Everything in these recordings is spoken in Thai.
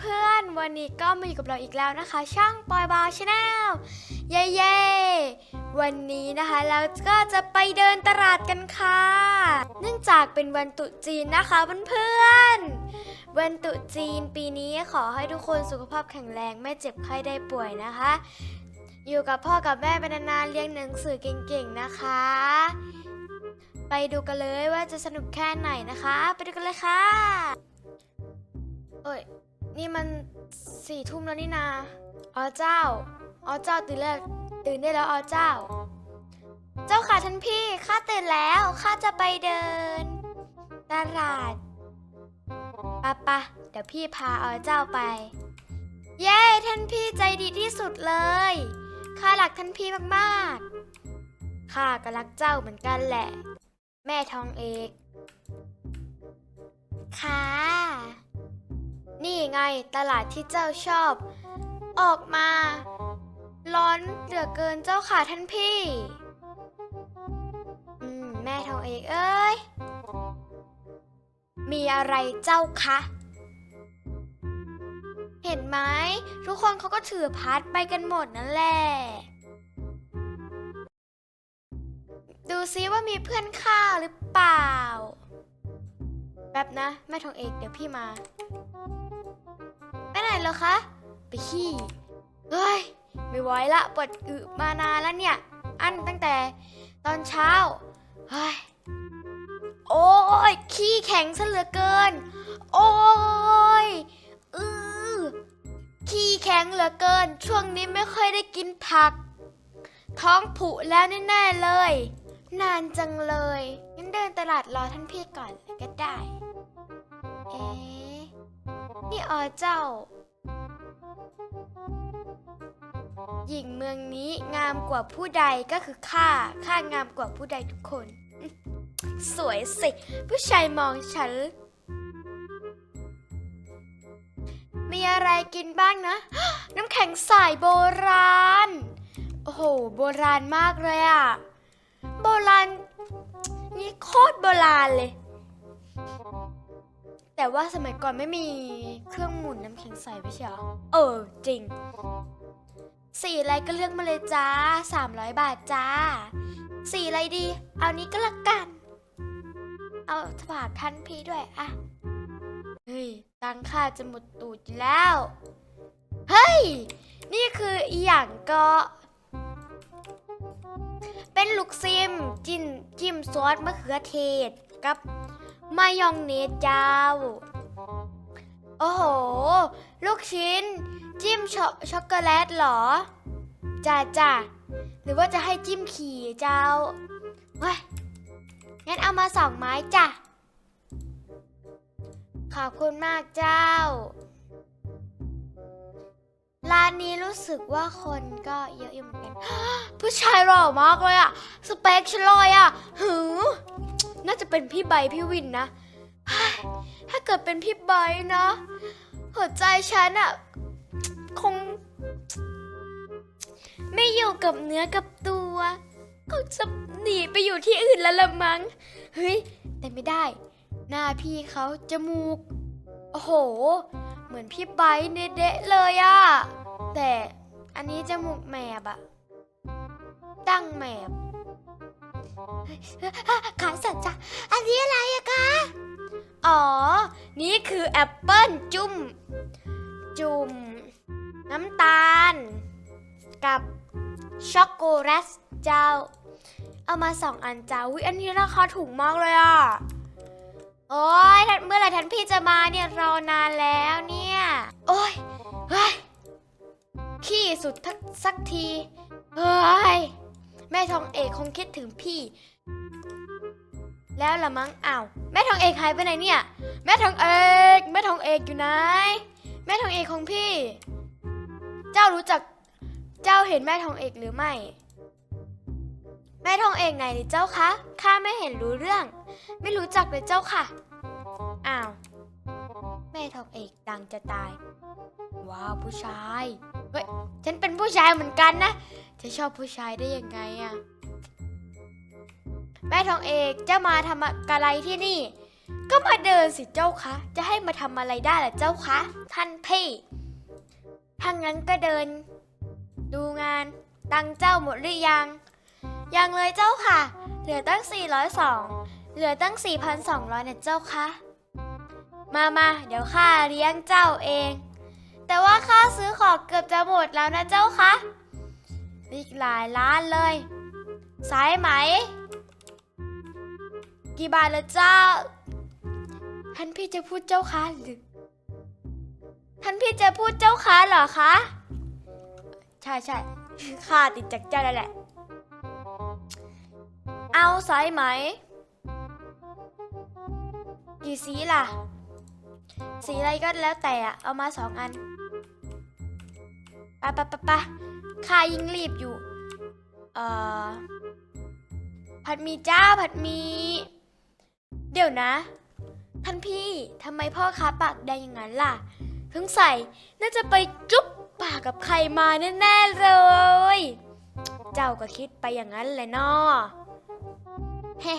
เพื่อนๆ วันนี้ก็มาอยู่กับเราอีกแล้วนะคะ ช่างปอยบาร์ชาแนลเย้เย้วันนี้นะคะเราก็จะไปเดินตลาดกันค่ะ เนื่องจากเป็นวันตุจีนนะคะเพื่อนๆ วันตุจีนปีนี้ขอให้ทุกคนสุขภาพแข็งแรงไม่เจ็บไข้ได้ป่วยนะคะ อยู่กับพ่อกับแม่เป็นนานๆเรียนหนังสือเก่งๆนะคะ ไปดูกันเลยว่าจะสนุกแค่ไหนนะคะ ไปดูกันเลยค่ะเอ้ย นี่มันสี่ทุ่มแล้วนี่นาอ๋อเจ้าอ๋อเจ้าตื่นแล้วตื่นได้แล้วอ๋อเจ้า เจ้าค่ะท่านพี่ข้าตื่นแล้วข้าจะไปเดินตลาดปะปะเดี๋ยวพี่พาอ๋อเจ้าไป เย้ท่านพี่ใจดีที่สุดเลยข้ารักท่านพี่มากๆข้าก็รักเจ้าเหมือนกันแหละ แม่ทองเอกค่ะ นี่ไงตลาดที่เจ้าชอบ ออกมา ร้อนเหลือเกินเจ้าค่ะท่านพี่ อืม แม่ทองเอกเอ้ย มีอะไรเจ้าคะ เห็นไหมทุกคนเขาก็ถือพัดไปกันหมดนั่นแหละ ดูซิว่ามีเพื่อนข้าหรือเปล่า แป๊บนะ แม่ทองเอกเดี๋ยวพี่มา เหรอคะ ไปขี้เฮ้ย ไม่ไหวละปวดอึมานานแล้วเนี่ย อันตั้งแต่ตอนเช้า เฮ้ย โอ้ย ขี้แข็งซะเหลือเกิน โอ้ยอือขี้แข็งเหลือเกิน ช่วงนี้ไม่ค่อยได้กินผัก ท้องผุแล้วแน่ๆเลย นานจังเลย งั้นเดินตลาดรอท่านพี่ก่อนก็ได้ เอ๊นี่อ๋อเจ้า หญิงเมืองนี้งามกว่าผู้ใดก็คือข้า ข้างามกว่าผู้ใดทุกคน สวยสิ ผู้ชายมองฉัน มีอะไรกินบ้างนะ น้ำแข็งใสโบราณ โอ้โห โบราณมากเลยอะโบราณ นี่โคตรโบราณเลย แต่ว่าสมัยก่อนไม่มีเครื่องหมุนน้ำแข็งใสไม่ใช่เหรอ เออ จริง สีอะไรก็เลือกมาเลยจ้า 300 บาทจ้า สีอะไรดี เอานี้ก็ละกัน เอาฝากท่านพี่ด้วยอะ เฮ้ย ตังค่าจะหมดตูดแล้ว เฮ้ย นี่คืออีหยังก็ เป็นลูกซิม จิ้มจิ้มซอสมะเขือเทศกับ มายองเนสเจ้า โอ้โห ลูกชิ้น จิ้มช็อกช็อกโกแลตเหรอจ้าจ้าหรือว่าจะให้จิ้มขี่เจ้าเฮ้ยงั้นเอามาสองไม้จ้ะ ขอบคุณมากเจ้า ร้านนี้รู้สึกว่าคนก็เยอะอยู่เหมือนกัน ผู้ชายหล่อมากเลยอะสเปคฉันเลยอะหือ น่าจะเป็นพี่ใบพี่วินนะ ถ้าเกิดเป็นพี่ใบนะหัวใจฉันอะคง ไม่อยู่กับเนื้อกับตัวคงจะหนีไปอยู่ที่อื่นแล้วละมัง้งเฮ้ยแต่ไม่ได้ หน้าพี่เขาจมูก โอ้โห เหมือนพี่ไบเนเดะเลยอะแต่อันนี้จมูกแมบอะตั้งแมบ ขาสั่นจ้ะ อันนี้อะไรอะคะ อ๋อ นี่คือแอปเปิ้ลจุ่ม จุ่ม น้ำตาล กับช็อกโกแลตเจ้า เอามาสองอันเจ้าวิอันนี้ราคาถูกมากเลยอะ โอ้ยท่านเมื่อไหร่ท่านพี่จะมาเนี่ยรอนานแล้วเนี่ย โอ้ยเฮ้ยขี้สุดทักสักที เฮ้ย แม่ทองเอกคงคิดถึงพี่ แล้วละมั้งอ้าวแม่ทองเอกหายไปไหนเนี่ย แม่ทองเอกแม่ทองเอกอยู่ไหน แม่ทองเอกของพี่ เจ้ารู้จัก เจ้าเห็นแม่ทองเอกหรือไม่ แม่ทองเอกไหนหรือเจ้าคะข้าไม่เห็นรู้เรื่อง ไม่รู้จักเลยเจ้าค่ะอ้าว แม่ทองเอกดังจะตาย ว้าวผู้ชายเฮ้ยฉันเป็นผู้ชายเหมือนกันนะจะชอบผู้ชายได้ยังไงอะแม่ทองเอกจ้ามาทำอะไรที่นี่ ก็มาเดินสิเจ้าคะ จะให้มาทำอะไรได้ล่ะเจ้าคะ ท่านพี่ถ้างั้นก็เดิน ดูงาน ตังเจ้าหมดหรือยัง ยังเลยเจ้าค่ะ เหลือตั้ง 402 เหลือตั้ง 4,200เนี่ยเจ้าคะ มามาเดี๋ยวข้าเลี้ยงเจ้าเอง แต่ว่าข้าซื้อของเกือบจะหมดแล้วนะเจ้าคะอีกหลายล้านเลย สายไหม กี่บาทละเจ้า ท่านพี่จะพูดเจ้าคะหรือท่านพี่จะพูดเจ้าคะเหรอคะ ใช่ใช่ข้าติดจากเจ้าแล้วแหละ เอาสายไหม กี่สีล่ะ สีอะไรก็แล้วแต่อะเอามาสองอันปะปะปะปะข้ายิ่งรีบอยู่ เอ่อ ผัดหมีจ้าผัดหมี เดี๋ยวนะ ท่านพี่ทำไมพ่อค้าปากแดงอย่างนั้นล่ะสงสัยน่าจะไปจุ๊บปากกับใครมาแน่ๆเลย เจ้าก็คิดไปอย่างนั้นแหละนาะเฮ้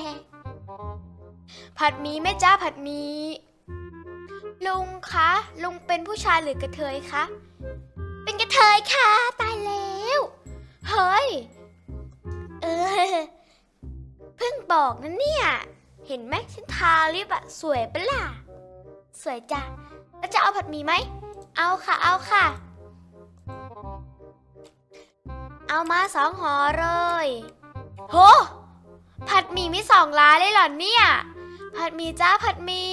ผัดหมีแม่จ้าผัดหมี ลุงคะ ลุงเป็นผู้ชายหรือกระเทยคะ เป็นกระเทยค่ะ ตายแล้ว เฮ้ย เออ เพิ่งบอกนะเนี่ย เห็นไหมฉันทาลิปอะสวยปะล่ะสวยจ้ะ แล้วจะเอาผัดหมี่ไหม เอาค่ะ เอาค่ะ เอามาสองห่อเลย โห ผัดหมี่มีสองร้านเลยเหรอเนี่ย ผัดหมี่จ้าผัดหมี่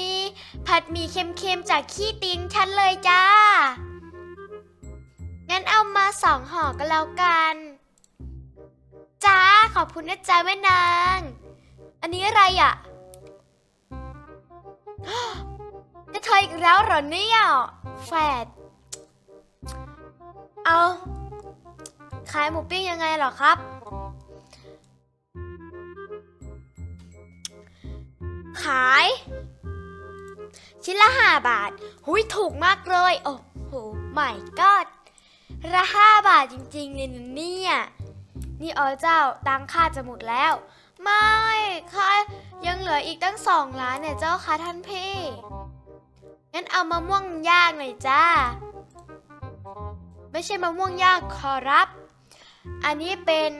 ผัดหมี่เค็มๆจากขี้ตีนฉันเลยจ้า งั้นเอามาสองห่อก็แล้วกัน จ้าขอบคุณนะจ๊ะแม่นาง อันนี้อะไรอะจะเธออีกแล้วเหรอเนี่ยแฝดเอาขายหมูปิ้งยังไงหรอครับ ขาย ชิ้นละห้าบาท หุยถูกมากเลย โอ้โหไม่ก็ละห้าบาทจริงๆเลยเนี่ย นี่อ๋อเจ้าตังค่าจะหมดแล้ว ไม่ค่ะยังเหลืออีกตั้งสองล้านเนี่ยเจ้าค่ะท่านพี่งั้นเอามะม่วงย่างหน่อยจ้า ไม่ใช่มะม่วงย่างขอรับ อันนี้เป็น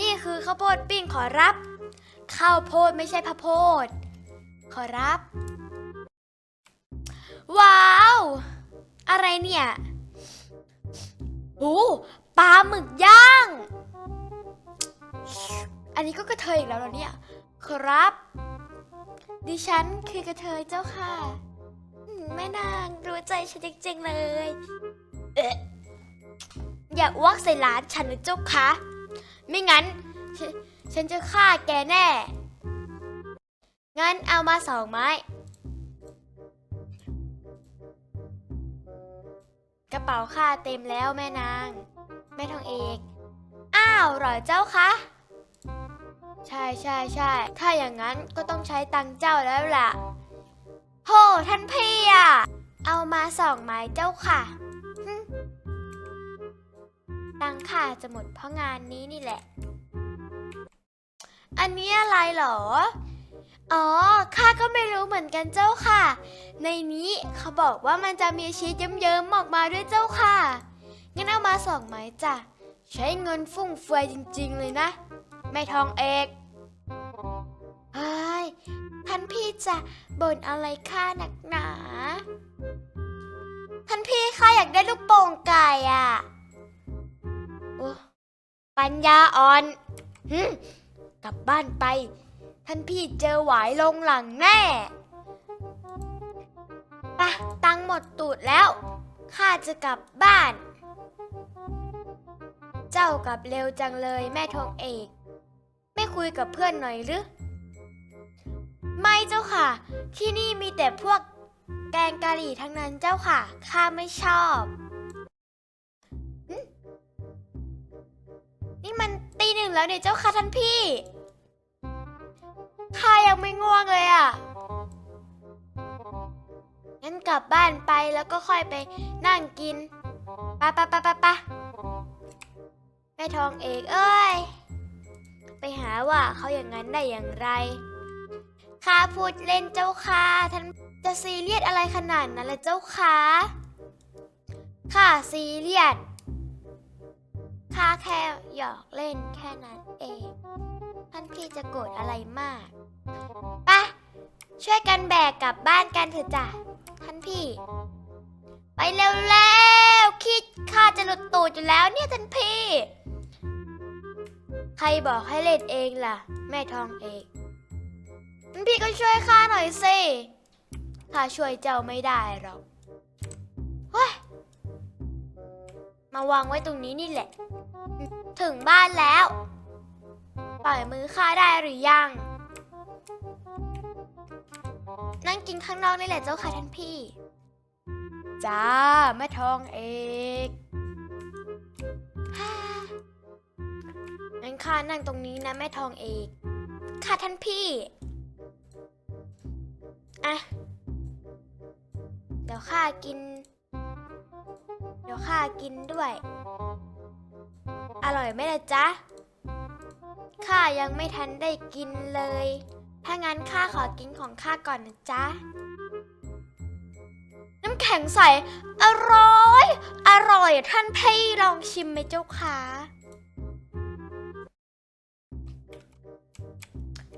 นี่คือข้าวโพดปิ้งขอรับ ข้าวโพดไม่ใช่พะโพด ขอรับ ว้าว อะไรเนี่ยโอ้ปลาหมึกย่าง อันนี้ก็กระเทยอีกแล้วเหรอเนี่ย ครับ ดิฉันคือกระเทยเจ้าค่ะ แม่นางรู้ใจฉันจริงๆเลย เอ๊ะอย่าอ้วกใส่หลานฉันนะเจ้าค่ะไม่งั้นฉนฉันจะฆ่าแกแน่ งั้นเอามาสองไม้ กระเป๋าค่าเต็มแล้วแม่นาง แม่ทองเอก อ้าวเหรอเจ้าคะใช่ใช่ใช่ถ้าอย่างนั้นก็ต้องใช้ตังเจ้าแล้วล่ะโหท่านพี่อะเอามาสองไม้เจ้าค่ะ ตังค่าจะหมดเพราะงานนี้นี่แหละ อันนี้อะไรหรอ อ๋อ ข้าก็ไม่รู้เหมือนกันเจ้าค่ะ ในนี้เขาบอกว่ามันจะมีชีสเยิ้มๆออกมาด้วยเจ้าค่ะ งั้นเอามาสองไม้จ้ะ ใช้เงินฟุ่มเฟือยจริง ๆ เลยนะแม่ทองเอกเฮ้ยท่านพี่จะบ่นอะไรข้าหนักหนา ท่านพี่ข้าอยากได้ลูกโป่งไก่อะปัญญาอ่อน กลับบ้านไป ท่านพี่เจอหวายลงหลังแน่ไปะตังหมดตูดแล้ว ข้าจะกลับบ้าน เจ้ากลับเร็วจังเลยแม่ทองเอก ไม่คุยกับเพื่อนหน่อยหรือ ไม่เจ้าค่ะ ที่นี่มีแต่พวกแกงกะหรี่ทั้งนั้นเจ้าค่ะ ข้าไม่ชอบนี่มันตีหนึ่งแล้วเนี่ยเจ้าค่ะท่านพี่ ง่วงเลยอะ งั้นกลับบ้านไปแล้วก็ค่อยไปนั่งกินไปะปะปะปะปะแม่ทองเอกเอ้ย ไปหาว่าเขาอย่างนั้นได้อย่างไรข้าพูดเล่นเจ้าค่ะท่านจะซีเรียสอะไรขนาดนั้นเลยเจ้าค่ะข้าซีเรียสข้าแค่หยอกเล่นแค่นั้นเอง ท่านพี่จะโกรธอะไรมากปะช่วยกันแบกกลับบ้านกันเถอะจ้ะท่านพี่ ไปเร็วๆคิดข้าจะหลุดตูดอยู่แล้วเนี่ยท่านพี่ ใครบอกให้เล่นเองล่ะ แม่ทองเองท่านพี่ก็ช่วยข้าหน่อยสิข้าช่วยเจ้าไม่ได้หรอกเฮ้ยมาวางไว้ตรงนี้นี่แหละ ถึงบ้านแล้ว ปล่อยมือข้าได้หรือยัง นั่งกินข้างนอกนี่แหละเจ้าค่ะท่านพี่ จ้าแม่ทองเอกฮ่างั้นข้านั่งตรงนี้นะแม่ทองเอกค่ะท่านพี่ อะ เดี๋ยวข้ากิน เดี๋ยวข้ากินด้วย อร่อยไหมล่ะจ๊ะ ข้ายังไม่ทันได้กินเลย ถ้างั้นข้าขอกินของข้าก่อนนะจ๊ะ น้ำแข็งใส อร่อย อร่อยท่านพี่ลองชิมไหมเจ้าคะ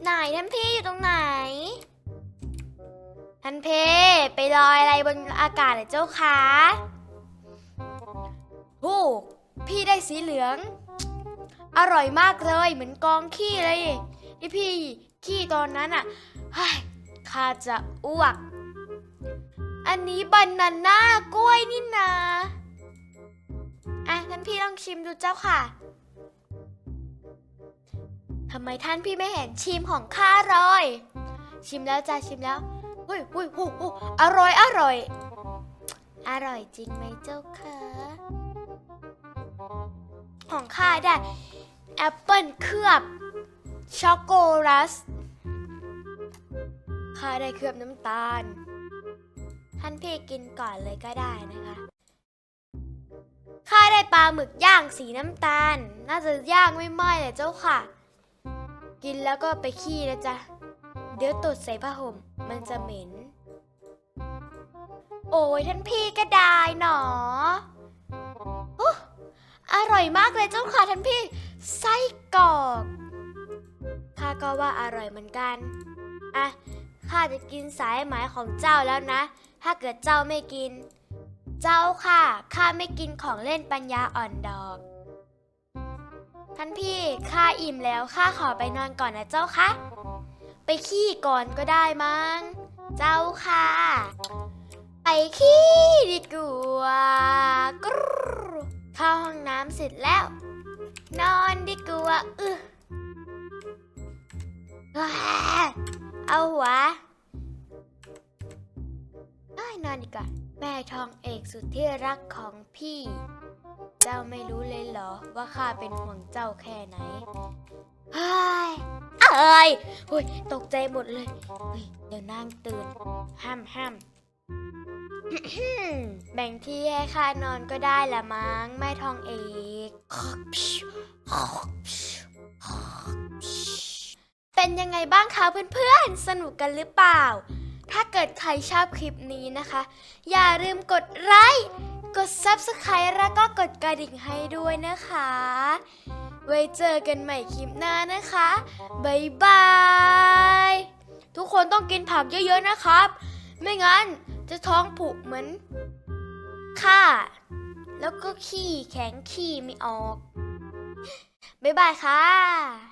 ไหนท่านพี่อยู่ตรงไหน ท่านเพไปลอยอะไรบนอากาศเหรอเจ้าคะโอ้พี่ได้สีเหลือง อร่อยมากเลยเหมือนกองขี้เลยที่พี่ขี้ตอนนั้นอะข้าจะอ้วก อันนี้บานาน่ากล้วยนี่นาอะท่านพี่ลองชิมดูเจ้าค่ะทำไมท่านพี่ไม่เห็นชิมของข้าเลย ชิมแล้วจ้าชิมแล้วเฮ้ยเฮ้ยโอ้โอร่อยอร่อย อร่อยจริงไหมเจ้าคะ ของข้าได้แอปเปิลเคลือบช็อกโกรัสข้าได้เคลือบน้ำตาล ท่านพี่กินก่อนเลยก็ได้นะคะข้าได้ปลาหมึกย่างสีน้ำตาล น่าจะย่างไม่ไหม้เลยเจ้าค่ะ กินแล้วก็ไปขี้นะจ๊ะ เดี๋ยวตดใส่ผ้าห่มมันจะเหม็น โอ้ยท่านพี่ก็ได้หนอ อร่อยมากเลยเจ้าค่ะท่านพี่ไส้กรอกข้าก็ว่าอร่อยเหมือนกัน อะข้าจะกินสายไหมของเจ้าแล้วนะ ถ้าเกิดเจ้าไม่กิน เจ้าค่ะข้าไม่กินของเล่นปัญญาอ่อนดอกท่านพี่ข้าอิ่มแล้วข้าขอไปนอนก่อนนะเจ้าคะไปขี้ก่อนก็ได้มั้งเจ้าค่ะ ไปขี้ดีกว่ากร เข้าห้องน้ำเสร็จแล้ว นอนดีกว่าเออเอาหัวเอ้ยนอนดีกว่า แม่ทองเอกสุดที่รักของพี่ เจ้าไม่รู้เลยเหรอว่าข้าเป็นห่วงเจ้าแค่ไหนเฮ้ยเอ้ยตกใจหมดเลยเฮ้ยเดี๋ยวนางตื่น ห้ามห้าม แบ่งที่ให้ข้านอนก็ได้ละมั้งแม่ทองเอกเป็นยังไงบ้างคะเพื่อนๆ สนุกกันหรือเปล่า ถ้าเกิดใครชอบคลิปนี้นะคะ อย่าลืมกดไลค์กด Subscribe แล้วก็กดกระดิ่งให้ด้วยนะคะ ไว้เจอกันใหม่คลิปหน้านะคะบ๊ายบาย ทุกคนต้องกินผักเยอะๆนะครับ ไม่งั้น จะท้องผูกเหมือนข้าแล้วก็ขี้แข็งขี้ไม่ออก บ๊ายบายค่ะ